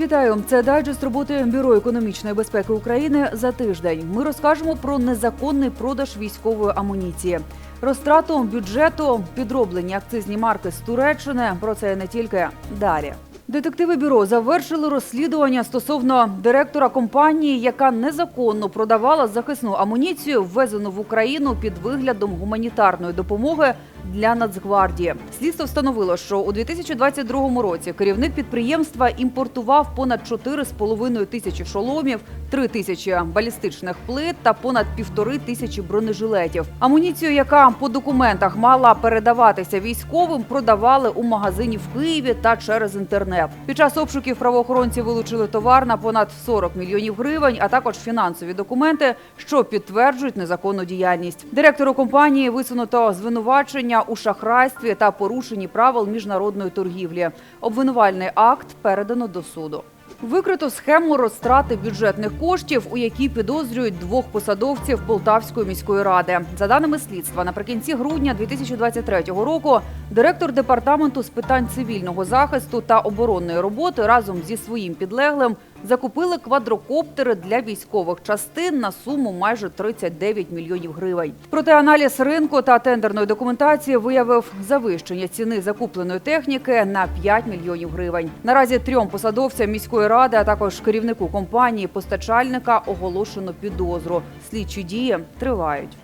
Вітаю! Це дайджест роботи Бюро економічної безпеки України за тиждень. Ми розкажемо про незаконний продаж військової амуніції, розтрату бюджету, підроблені акцизні марки з Туреччини. Про це не тільки далі. Детективи бюро завершили розслідування стосовно директора компанії, яка незаконно продавала захисну амуніцію, ввезену в Україну під виглядом гуманітарної допомоги для Нацгвардії. Слідство встановило, що у 2022 році керівник підприємства імпортував понад 4,5 тисячі шоломів, 3 тисячі балістичних плит та понад півтори тисячі бронежилетів. Амуніцію, яка по документах мала передаватися військовим, продавали у магазині в Києві та через інтернет. Під час обшуків правоохоронці вилучили товар на понад 40 мільйонів гривень, а також фінансові документи, що підтверджують незаконну діяльність. Директору компанії висунуто звинувачення у шахрайстві та порушенні правил міжнародної торгівлі. Обвинувальний акт передано до суду. Викрито схему розтрати бюджетних коштів, у якій підозрюють двох посадовців Полтавської міської ради. За даними слідства, наприкінці грудня 2023 року директор департаменту з питань цивільного захисту та оборонної роботи разом зі своїм підлеглим закупили квадрокоптери для військових частин на суму майже 39 мільйонів гривень. Проте аналіз ринку та тендерної документації виявив завищення ціни закупленої техніки на 5 мільйонів гривень. Наразі трьом посадовцям міської ради, а також керівнику компанії постачальника оголошено підозру. Слідчі дії тривають.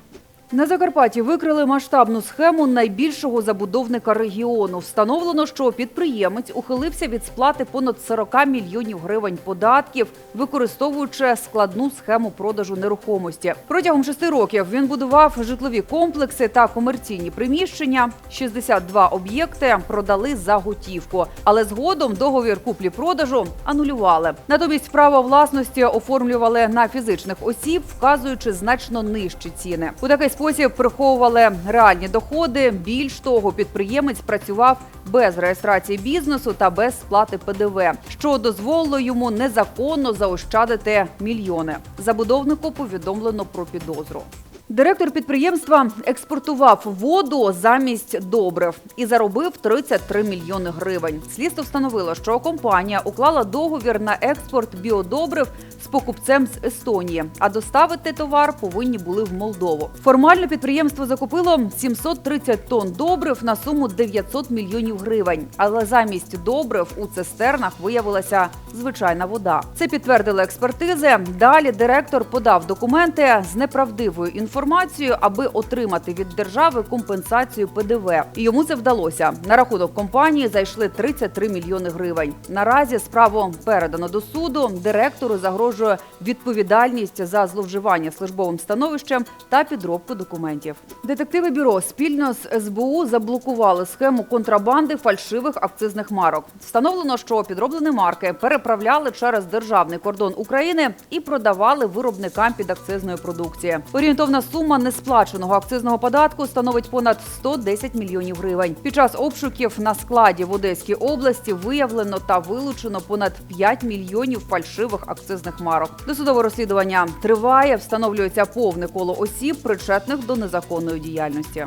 На Закарпатті викрили масштабну схему найбільшого забудовника регіону. Встановлено, що підприємець ухилився від сплати понад 40 мільйонів гривень податків, використовуючи складну схему продажу нерухомості. Протягом шести років він будував житлові комплекси та комерційні приміщення. 62 об'єкти продали за готівку, але згодом договір куплі-продажу анулювали. Натомість право власності оформлювали на фізичних осіб, вказуючи значно нижчі ціни. У такий спосіб приховували реальні доходи. Більш того, підприємець працював без реєстрації бізнесу та без сплати ПДВ, що дозволило йому незаконно заощадити мільйони. Забудовнику повідомлено про підозру. Директор підприємства експортував воду замість добрив і заробив 33 мільйони гривень. Слідство встановило, що компанія уклала договір на експорт біодобрив з покупцем з Естонії, а доставити товар повинні були в Молдову. Формально підприємство закупило 730 тонн добрив на суму 900 мільйонів гривень. Але замість добрив у цистернах виявилася звичайна вода. Це підтвердили експертизи. Далі директор подав документи з неправдивою інформацією, аби отримати від держави компенсацію ПДВ. І йому це вдалося. На рахунок компанії зайшли 33 мільйони гривень. Наразі справу передано до суду. Директору загрожує відповідальність за зловживання службовим становищем та підробку документів. Детективи бюро спільно з СБУ заблокували схему контрабанди фальшивих акцизних марок. Встановлено, що підроблені марки переправляли через державний кордон України і продавали виробникам під акцизною продукції. Орієнтовна сума несплаченого акцизного податку становить понад 110 мільйонів гривень. Під час обшуків на складі в Одеській області виявлено та вилучено понад 5 мільйонів фальшивих акцизних марок. Досудове розслідування триває, встановлюється повне коло осіб, причетних до незаконної діяльності.